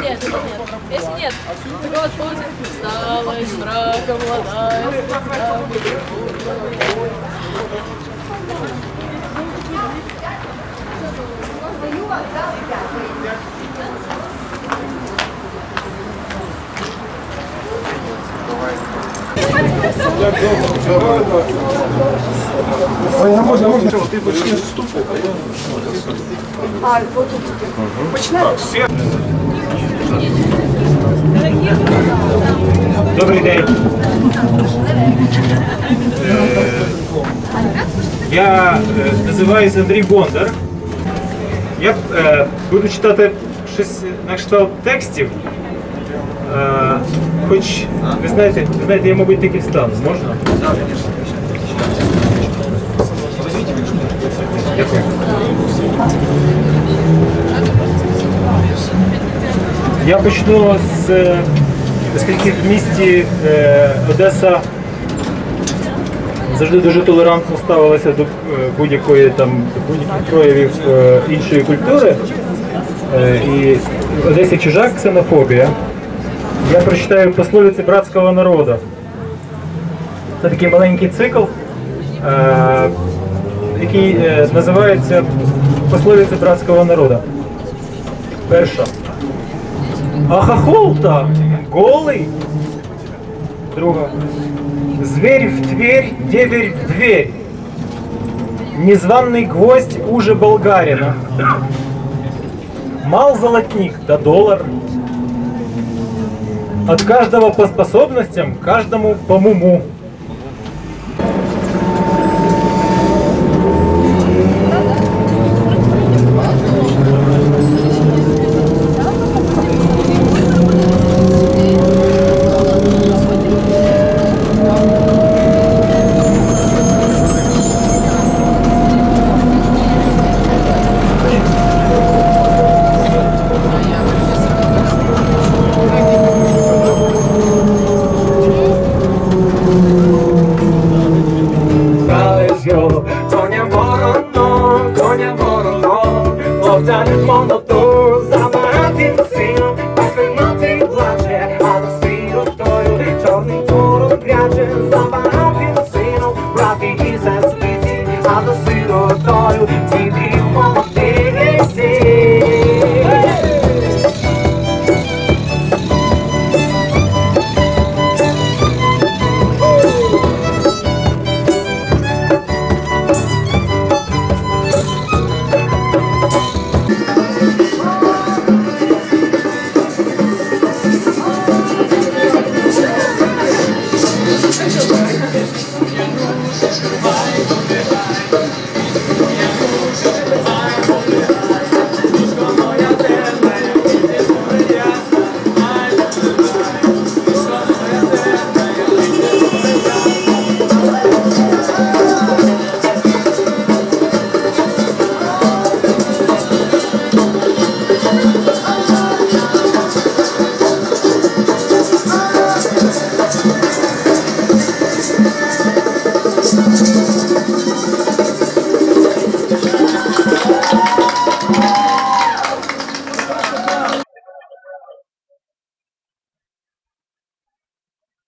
Нет, это нет. Если нет, так вот будет. Стала из мрака молодая. Добрий день. Е, Я е, називаюся Андрій Бондар. Я е, буду читати щось на кшталт текстів. Е, Хоч ви знаєте, ви знаєте, я, мабуть, таки встану. Можна? Дякую. Я почну з е, оскільки в місті е, Одеса завжди дуже толерантно ставилася до будь-якої там будь-яких проявів іншої культури. І в Одесі чужа ксенофобія. Я прочитаю пословиці братського народу. Це такий маленький цикл, е, який е, називається Пословиці братського народу. Перша. А хохол-то голый. Друга. Зверь в Тверь, деверь в дверь. Незваный гвоздь уже болгарина. Мал золотник, да доллар. От каждого по способностям, каждому по муму. Woda monotur za Martin Sin Pachy I'm a na stylu